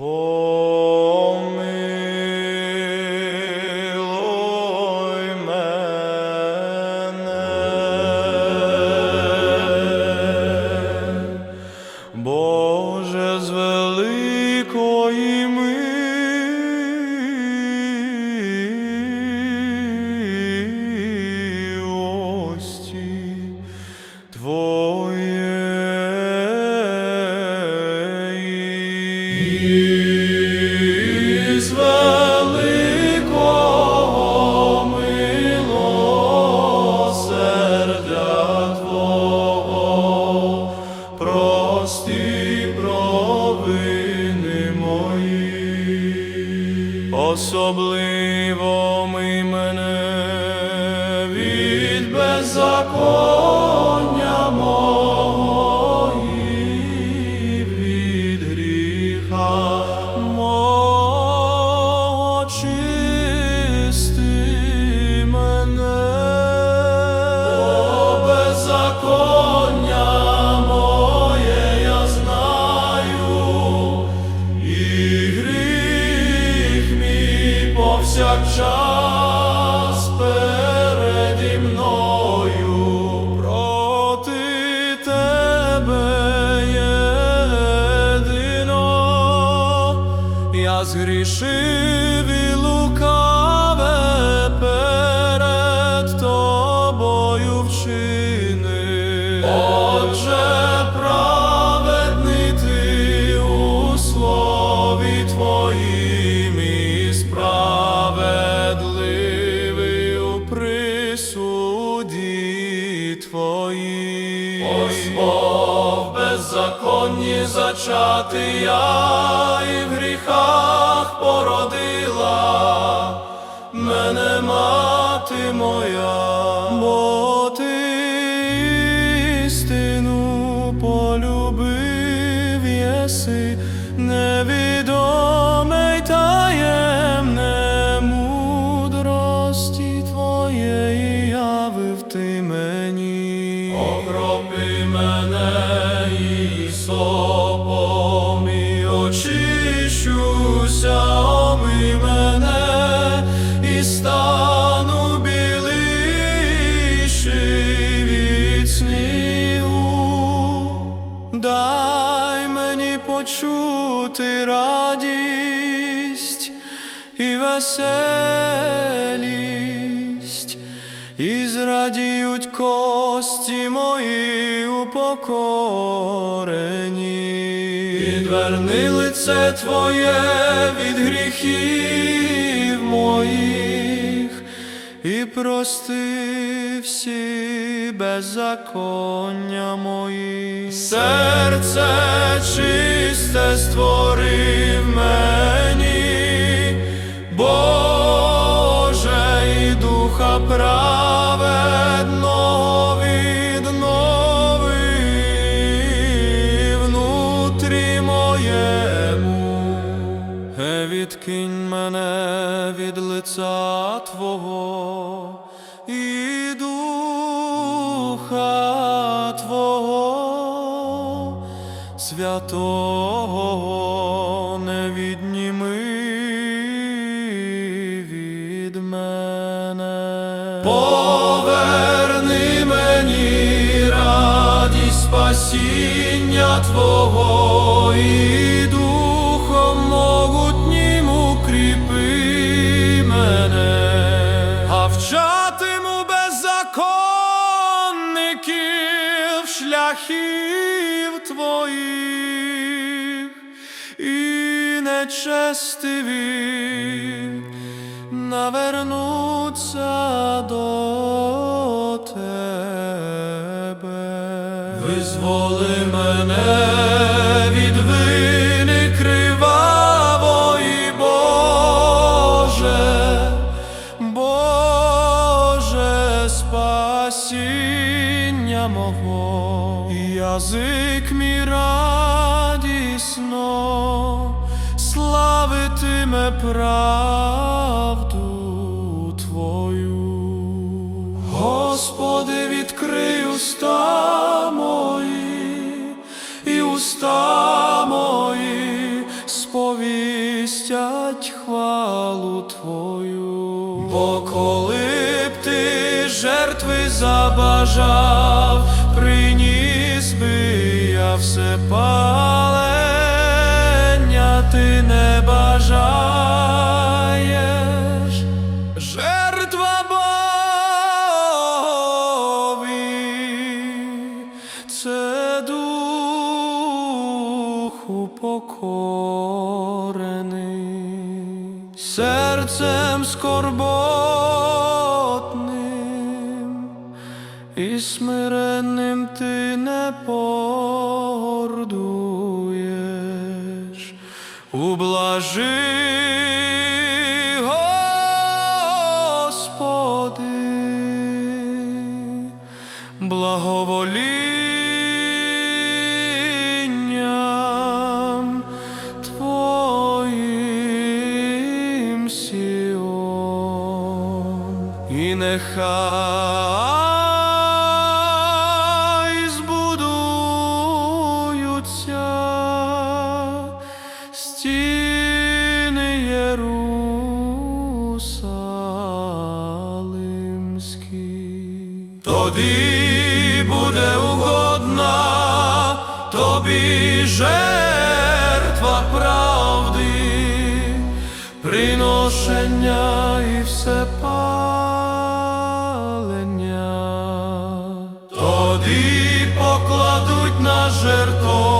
помилуй мене, Боже з Милосердя Твого прости провини мої, особливо ми мене від беззаконня повсякчас переді мною проти тебе. Я згрішив зачати я і в гріхах породила мене мати моя, бо ти істину полюбив єси, невідоме й таємне мудрості твоєї явив ти мені. Окропи мене омий мене, і стану біліший від. Дай мені почути радість і веселість, і зрадіють кості мої упокорені. Відверни лице Твоє від гріхів моїх і прости всі беззаконня мої. Серце чисте створив мені, Відкинь мене від лиця Твого і духа Твого, святого не відніми від мене. Поверни мені радість спасіння Твого і шляхів Твоїх і нечестиві навернуться до Тебе. Визволи мене правду Твою. Господи, відкрий уста мої, і уста мої сповідь. звістять хвалу Твою, бо коли б ти жертви забажав, приніс би я все палення, серцем скорботним і смиренним ти не погордуєш, ублажи, нехай збудуються стіни Єрусалимські. Тоді буде угодна тобі жертва Тоді покладуть на жертву